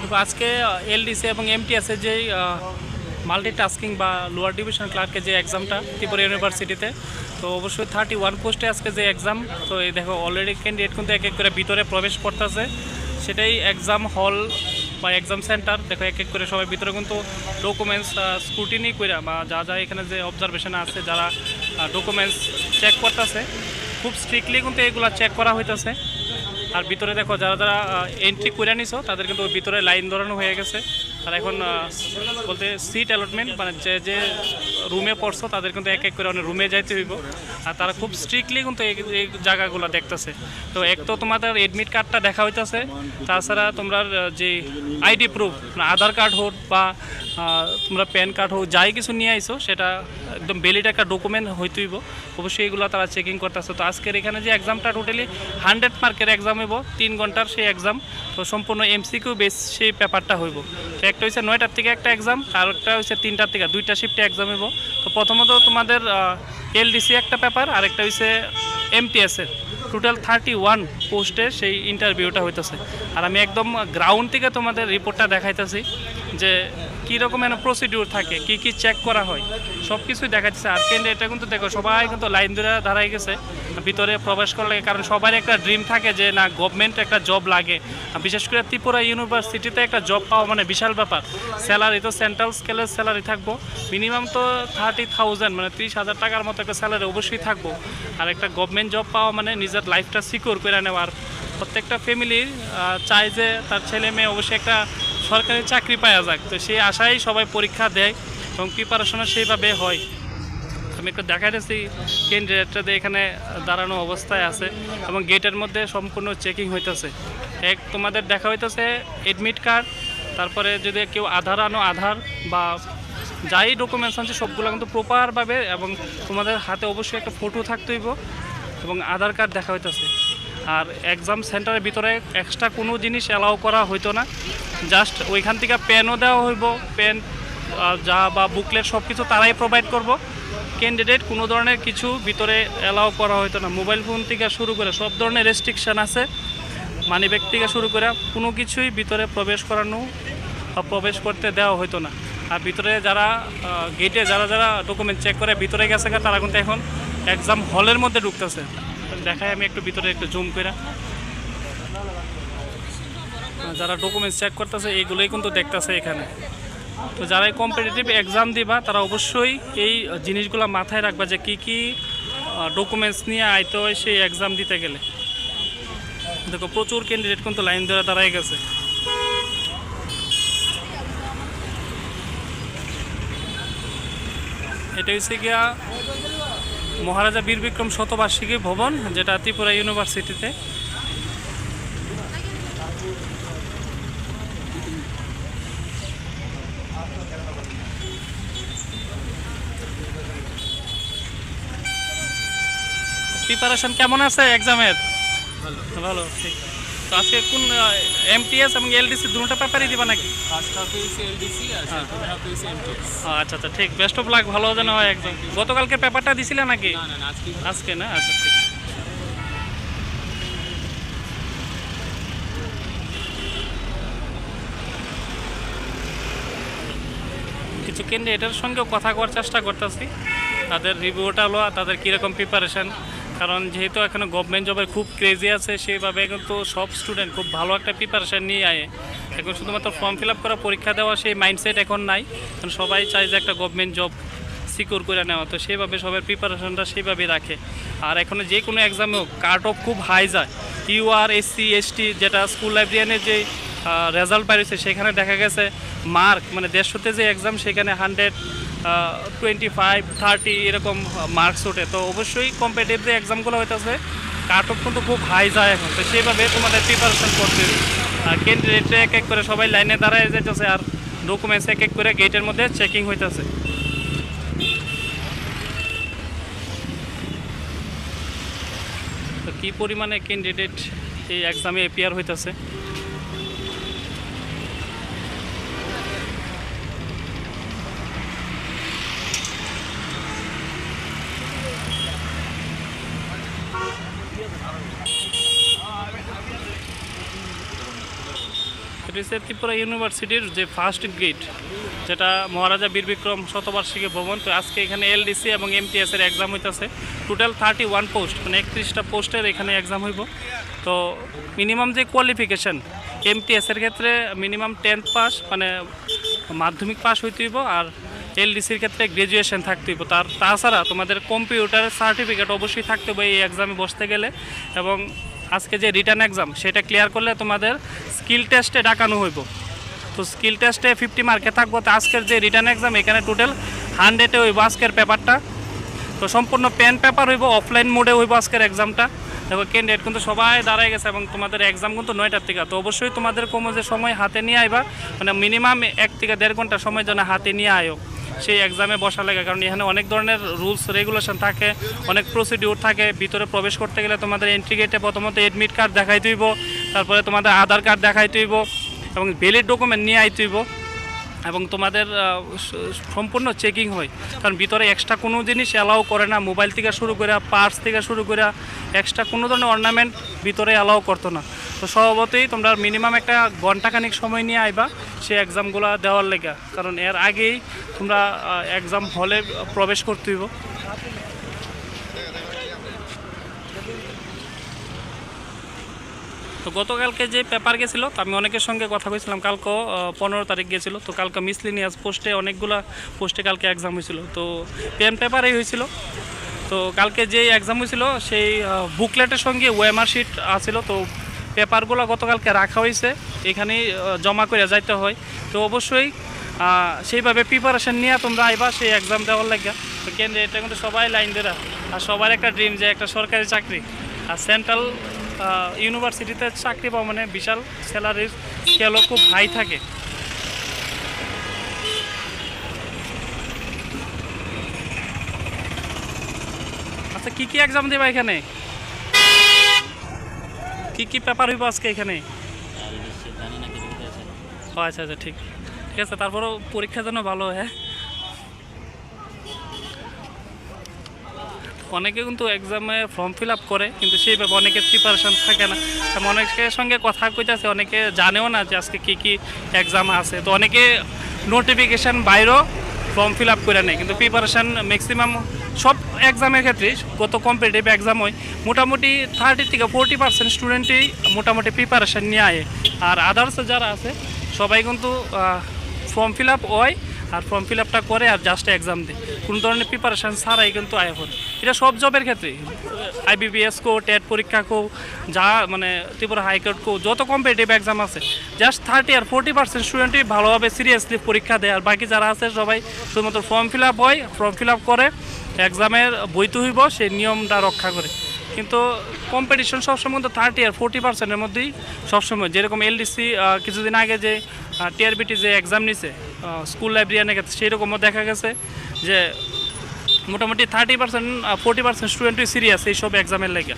দেখো, আজকে এলডিসি এবং এমটিএসের যে মাল্টি টাস্কিং বা লোয়ার ডিভিশন ক্লার্কের যে এক্সামটা ত্রিপুরা ইউনিভার্সিটিতে তো অবশ্যই থার্টি ওয়ান পোস্টে আজকে যে এক্সাম তো এই দেখো অলরেডি ক্যান্ডিডেট কিন্তু এক এক করে ভিতরে প্রবেশ করতেছে। সেটাই এক্সাম হল বা এক্সাম সেন্টার দেখো, এক এক করে সবাই ভিতরে কিন্তু ডকুমেন্টস স্ক্রুটিনি করে বা যা যা এখানে যে অবজারভেশন আছে, যারা ডকুমেন্টস চেক করতেছে, খুব স্ট্রিক্টলি কিন্তু এগুলো চেক করা হইতেছে। আর ভিতরে দেখো, যারা যারা এন্ট্রি করে নিছো, তাদের কিন্তু ভিতরে লাইন ধরানো হয়ে গেছে। আর এখন বলতে সিট অ্যালটমেন্ট মানে যে যে রুমে পড়ছো, তাদের কিন্তু এক এক করে অনেক রুমে যাইতে হইব। আর তারা খুব স্ট্রিক্টলি কিন্তু এই জায়গাগুলো দেখতেছে। তো এক তো তোমাদের এডমিট কার্ডটা দেখা হইতেছে, তাছাড়া তোমরা যে আইডি প্রুফ আধার কার্ড হোক বা তোমরা প্যান কার্ড হোক, যাই কিছু নিয়ে আইসো, সেটা একদম ভ্যালিড একটা ডকুমেন্ট হইতেইব। অবশ্যই এগুলো তারা চেকিং করতেছে। তো আজকের এখানে যে এক্সামটা টোটালি হান্ড্রেড মার্কের এক্সাম হইব, তিন ঘণ্টার সেই এক্সাম তো সম্পূর্ণ এমসিকিউ বেস সেই পেপারটা হইব। তো একটা হচ্ছে নয়টার থেকে একটা এক্সাম আর একটা হচ্ছে তিনটার থেকে, দুইটা শিফটে এক্সাম হইব। তো প্রথমত তোমাদের এলডিসি একটা পেপার আর একটা হচ্ছে এমটিএসের টোটাল থার্টি ওয়ান পোস্টে সেই ইন্টারভিউটা হইতেছে। আর আমি একদম গ্রাউন্ড থেকে তোমাদের রিপোর্টটা দেখাইতেছি যে কী রকম এনে প্রসিডিউর থাকে, কি কি চেক করা হয় সব কিছুই দেখাচ্ছে আর কেন্দ্রে এটা কিন্তু দেখো, সবাই কিন্তু লাইন ধরে দাঁড়াই গেছে। ভিতরে প্রবেশ করলে কারণ সবার একটা ড্রিম থাকে যে, না গভর্নমেন্ট একটা জব লাগে। বিশেষ করে ত্রিপুরা ইউনিভার্সিটিতে একটা জব পাওয়া মানে বিশাল ব্যাপার। স্যালারি তো সেন্ট্রাল স্কেলের স্যালারি থাকব। মিনিমাম তো থার্টি থাউজেন্ড মানে ত্রিশ হাজার টাকার মতো একটা স্যালারি অবশ্যই থাকব। আর একটা গভর্নমেন্ট জব পাওয়া মানে নিজের লাইফটা সিকিউর করে নেওয়ার। প্রত্যেকটা ফ্যামিলির চায় যে তার ছেলে মেয়ে অবশ্যই একটা সরকারি চাকরি পাওয়া যাক। তো সেই আশায় সবাই পরীক্ষা দেয় এবং প্রিপারেশনও সেইভাবে হয়। আমি একটু দেখাইতেছি ক্যান্ডিডেটটা এখানে দাঁড়ানো অবস্থায় আছে এবং গেটের মধ্যে সম্পূর্ণ চেকিং হইতেছে। এক তোমাদের দেখা হইতেছে এডমিট কার্ড তারপরে যদি কেউ আধার আনো, আধার বা যাই ডকুমেন্টস আছে সবগুলো কিন্তু প্রপারভাবে এবং তোমাদের হাতে অবশ্যই একটা ফটো থাকতে হইব এবং আধার কার্ড দেখা হইতেছে। আর এক্সাম সেন্টারের ভিতরে এক্সট্রা কোনো জিনিস অ্যালাউ করা হইতো না। জাস্ট ওইখান থেকে পেনও দেওয়া হইব, পেন যা বা বুকলেট সব কিছু তারাই প্রোভাইড করব। ক্যান্ডিডেট কোনো ধরনের কিছু ভিতরে অ্যালাউ করা হইতো না। মোবাইল ফোন থেকে শুরু করে সব ধরনের রেস্ট্রিকশান আছে। মানি ব্যাগ থেকে শুরু করে কোনো কিছুই ভিতরে প্রবেশ করানো বা প্রবেশ করতে দেওয়া হইতো না। আর ভিতরে যারা গেটে যারা যারা ডকুমেন্ট চেক করে ভিতরে গেছে তারা কিন্তু এখন এক্সাম হলের মধ্যে ঢুকতেছে। দেখাই আমি একটু ভিতরে একটু জুম করে যারা ডকুমেন্টস চেক করতেছে এইগুলোই কিন্তু দেখতেছে এখানে। তো যারা কম্পিটিটিভ এক্সাম দিবা, তারা অবশ্যই এই জিনিসগুলো মাথায় রাখবা যে কী কী ডকুমেন্টস নিয়ে আইতে হয় সেই এক্সাম দিতে গেলে। দেখো, প্রচুর ক্যান্ডিডেট কিন্তু লাইন ধরে দাঁড়াই গেছে। এটা হচ্ছে গিয়া মহারাজা বীর বিক্রম শতবার্ষিকী ভবন, যেটা ত্রিপুরা ইউনিভার্সিটিতে। প্রিপারেশন কেমন আছে এক্সামের ভালো। ঠিক। তো আজকে কোন এমটিএস এবং এলডিসি দুটো পেপারই দিবা নাকি? ফার্স্ট হাফে এলডিসি আর সেকেন্ড হাফে এমটিএস আচ্ছা আচ্ছা ঠিক। বেস্ট অফ লাক ভালো যেন হয় একদম গতকালকে পেপারটা দিছিলে নাকি? না না আজকে আজকে না? আচ্ছা ঠিক। কিছু ক্যান্ডিডেটের সঙ্গেও কথা করার চেষ্টা করতেছি। তাদের রিভিউটা হলো তাদের কীরকম প্রিপারেশন কারণ যেহেতু এখনও গভর্নমেন্ট জবের খুব ক্রেজি আছে, সেইভাবে কিন্তু সব স্টুডেন্ট খুব ভালো একটা প্রিপারেশান নিয়ে আয়। এখন শুধুমাত্র ফর্ম ফিল আপ করা, পরীক্ষা দেওয়া, সেই মাইন্ডসেট এখন নাই। কারণ সবাই চায় যে একটা গভর্নমেন্ট জব সিকিউর করে নেওয়া। তো সেইভাবে সবার প্রিপারেশনটা সেইভাবেই রাখে। আর এখন যে কোনো এক্সামে হোক কাট অফ খুব হাই যায়। ইউআর এসসি এসটি যেটা স্কুল লাইব্রেরিয়ানের যে রেজাল্ট বেরিয়েছে সেখানে দেখা গেছে মার্ক মানে দেড়শোতে যে এক্সাম সেখানে হান্ড্রেড টোয়েন্টি ফাইভ থার্টি এরকম মার্কস ওঠে। তো অবশ্যই কম্পিটিভ যে এক্সামগুলো হইতেছে। কাট অফ কিন্তু খুব হাই যায় এখন। তো সেইভাবে তোমাদের প্রিপারেশন করতে ক্যান্ডিডেটে এক এক করে সবাই লাইনে দাঁড়ায় যেতেছে আর ডকুমেন্টস এক এক করে গেটের মধ্যে চেকিং হইতেছে। তো কী পরিমাণে ক্যান্ডিডেট এই এক্সামে এপিয়ার হইতেছে? হচ্ছে ত্রিপুরা ইউনিভার্সিটির যে ফার্স্ট গ্রেড যেটা মহারাজা বীর বিক্রম শতবার্ষিকী ভবন। তো আজকে এখানে এলডিসি এবং এমটিএস এর এক্সাম হইতেছে। টোটাল থার্টি ওয়ান পোস্ট মানে একত্রিশটা পোস্টের এখানে এক্সাম হইব। তো মিনিমাম যে কোয়ালিফিকেশন এমটিএস এর ক্ষেত্রে মিনিমাম টেন্থ পাস মানে মাধ্যমিক পাস হইতে হইব আর এলডিসির ক্ষেত্রে গ্রাজুয়েশন থাকতে হইব। তার তাছাড়া তোমাদের কম্পিউটারের সার্টিফিকেট অবশ্যই থাকতে হবে এই এক্সামে বসতে গেলে। এবং আজকে যে রিটার্ন এক্সাম সেটা ক্লিয়ার করলে তোমাদের স্কিল টেস্টে ডাকানো হইব। তো স্কিল টেস্টে ফিফটি মার্কে থাকব, তো আজকের যে রিটার্ন এক্সাম এখানে টোটাল হান্ড্রেডে হইব আজকের পেপারটা তো সম্পূর্ণ পেন পেপার হইব অফলাইন মোডে হইব আজকের এক্সামটা দেখো ক্যান্ডিডেট কিন্তু সবাই দাঁড়ায় গেছে এবং তোমাদের এক্সাম কিন্তু নয়টার থেকে। তো অবশ্যই তোমাদের কম যে সময় হাতে নিয়ে আইবা মানে মিনিমাম এক থেকে দেড় ঘণ্টা সময় যেন হাতে নিয়ে আয়ো। সেই এক্সামে বসা লাগে। কারণ এখানে অনেক ধরনের রুলস রেগুলেশন থাকে, অনেক প্রসিডিউর থাকে। ভিতরে প্রবেশ করতে গেলে তোমাদের এন্ট্রি গেটে প্রথমত এডমিট কার্ড দেখাই তুইব তারপরে তোমাদের আধার কার্ড দেখাই তুইব এবং ভ্যালিড ডকুমেন্ট নিয়ে আই তুইব এবং তোমাদের সম্পূর্ণ চেকিং হয়। কারণ ভিতরে এক্সট্রা কোনো জিনিস অ্যালাউ করে না। মোবাইল থেকে শুরু করে পার্স থেকে শুরু করে এক্সট্রা কোনো ধরনের অর্নামেন্ট ভিতরে অ্যালাউ করতো না। তো স্বভাবতই তোমরা মিনিমাম একটা ঘন্টাখানিক সময় নিয়ে আইবা, সেই এক্সামগুলো দেওয়ার লেগা। কারণ এর আগেই তোমরা এক্সাম হলে প্রবেশ করতে হইব তো গতকালকে যে পেপার গেছিল, তো আমি অনেকের সঙ্গে কথা বলছিলাম। কালকে পনেরো তারিখ গেছিল। তো কালকে মিসলিনিয়াস পোস্টে অনেকগুলা পোস্টে কালকে এক্সাম হয়েছিল। তো পেন পেপারেই হয়েছিল। তো কালকে যে এক্সাম হয়েছিল, সেই বুকলেটের সঙ্গে ওয়েমার শিট আছিল। তো পেপারগুলো গতকালকে রাখা হয়েছে। এখানে জমা করে যাইতে হয়। তো অবশ্যই সেইভাবে প্রিপারেশন নিয়ে তোমরা আইবা সেই এক্সাম দেওয়ার লাগে। তো কেন্দ্রে এটা কিন্তু সবাই লাইন দেরা আর সবার একটা ড্রিম যে একটা সরকারি চাকরি। আর সেন্ট্রাল ইউনিভার্সিটিতে চাকরি পাওয়া মানে বিশাল স্যালারির স্কেলও খুব হাই থাকে। আচ্ছা কি কি এক্সাম দেবা এখানে? কি কি পেপার হইব আজকে এখানে? ও আচ্ছা আচ্ছা ঠিক। ঠিক আছে, তারপরও পরীক্ষা যেন ভালো হয় হ্যাঁ। অনেকে কিন্তু এক্সামে ফর্ম ফিল আপ করে, কিন্তু সেইভাবে অনেকের প্রিপারেশন থাকে না। অনেকের সঙ্গে কথা কইতেছে, অনেকে জানেও না যে আজকে কী কী এক্সাম আছে। তো অনেকে নোটিফিকেশান বাইরেও ফর্ম ফিল আপ করে নেয়, কিন্তু প্রিপারেশান ম্যাক্সিমাম সব এক্সামের ক্ষেত্রে কত কম্পিটিটিভ এক্সাম হয়, মোটামুটি থার্টি থেকে ফোরটি পার্সেন্ট স্টুডেন্টই মোটামুটি প্রিপারেশান নিয়ে আয়। আর আদার্স যারা আছে, সবাই কিন্তু ফর্ম ফিল আপ হয় আর ফর্ম ফিল আপটা করে আর জাস্ট এক্সাম দেয়। কোনো ধরনের প্রিপারেশান ছাড়াই কিন্তু আয় করে এটা সব জবের ক্ষেত্রে। আইবিবিএস কো টেট পরীক্ষা কো, যা মানে ত্রিপুরা হাইকোর্ট কো, যত কম্পিটিটিভ এক্সাম আছে জাস্ট থার্টি আর ফোর্টি পার্সেন্ট স্টুডেন্টই ভালোভাবে সিরিয়াসলি পরীক্ষা দেয়। আর বাকি যারা আছে সবাই শুধুমাত্র ফর্ম ফিল আপ হয় ফর্ম ফিল আপ করে এক্সামের বইতে হইব, সেই নিয়মটা রক্ষা করে। কিন্তু কম্পিটিশন সবসময় কিন্তু থার্টি আর ফোর্টি পার্সেন্টের মধ্যেই সবসময়। যেরকম এলডিসি কিছুদিন আগে যে টিআরবিটি যে এক্সাম নিছে স্কুল লাইব্রেরিয়ানের গেছে সেই রকমও দেখা গেছে যে মোটামুটি থার্টি পার্সেন্ট ফোর্টি পার্সেন্ট স্টুডেন্টই সিরিয়াস এইসব এক্সামের লেগে।